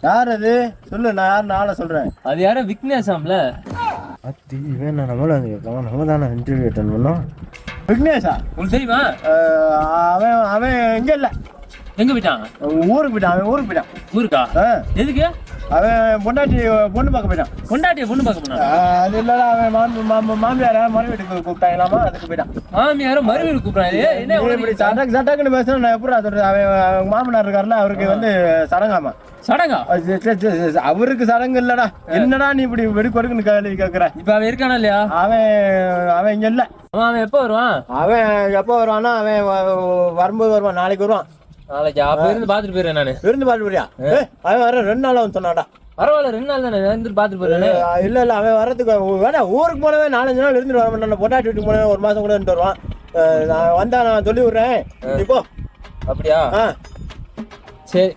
யார் அது? சொல்லு நான் யார் நாளை சொல்றேன். அது யாரோ விக்னேஷாம்ல அத்தி இவன் நம்மள நம்ம தானே இன்டர்வியூ அட்டன் பண்ணோம். விக்னேஷா? உங்களுக்கு தெரியுமா? அவன் அவன் இங்க இல்ல. எங்க போயிட்டான்? ஊருக்கு போயிட்டான் அவன் ஊருக்கு போயிட்டான். ஊருக்கா? ஆ, எதுக்கு? அவன் பொண்டாட்டி பொண்ணு பார்க்க போயிட்டான். கொண்டாட்டிய பொண்ணு பார்க்க போனான்? அது இல்லடா அவன் மாமி மாமி மாமியார மறு வீட்டுக்கு கூப்பிட்டாங்களாமா அதுக்கு போயிட்டான். மாமியாரும் மறுபடியும் கூப்பிடுறாரு என்ன நீ இப்படி சட்டக்கு சட்டக்குன்னு பேசுறேன் நான் எப்படி சொல்றது? அவன் மாமனார் இருக்காருல்ல அவருக்கு வந்து சடங்காமா. சடங்கா? அவருக்கு சடங்கு இல்லடா. என்னடா நீ இப்படி வெடுக்கு வெடுக்குன்னு கேள்வி கேட்குற இப்ப அவன் இருக்கானா இல்லையா? அவன் அவன் இங்க இல்ல. அவன் எப்போ வருவான்? அவன் எப்போ வருவான்னா அவன் வரும்போது வருவான் நாளைக்கு வருவான். நாளைக்கு அப்ப இருந்து பாத்துட்டு போயிடுறேன் நானு. விருந்து பாட்டு போறியா? அவன் வர ரெண்டு நாள் வந்து சொன்னாடா பரவாயில்ல ரெண்டு நாள் தானே? இருந்து பாத்துட்டு போயிடுறேன் இல்ல இல்ல அவன் வர்றதுக்கு வேணா ஊருக்கு போனவே நாலஞ்சு நாள் இருந்துட்டு வர மாட்டான் பொட்டாட்டி வீட்டுக்கு போனவே ஒரு மாசம் கூட வருவான். அஹ் நான் வந்தா நான் சொல்லி விடுறேன் நீ போ. அப்படியா? சரி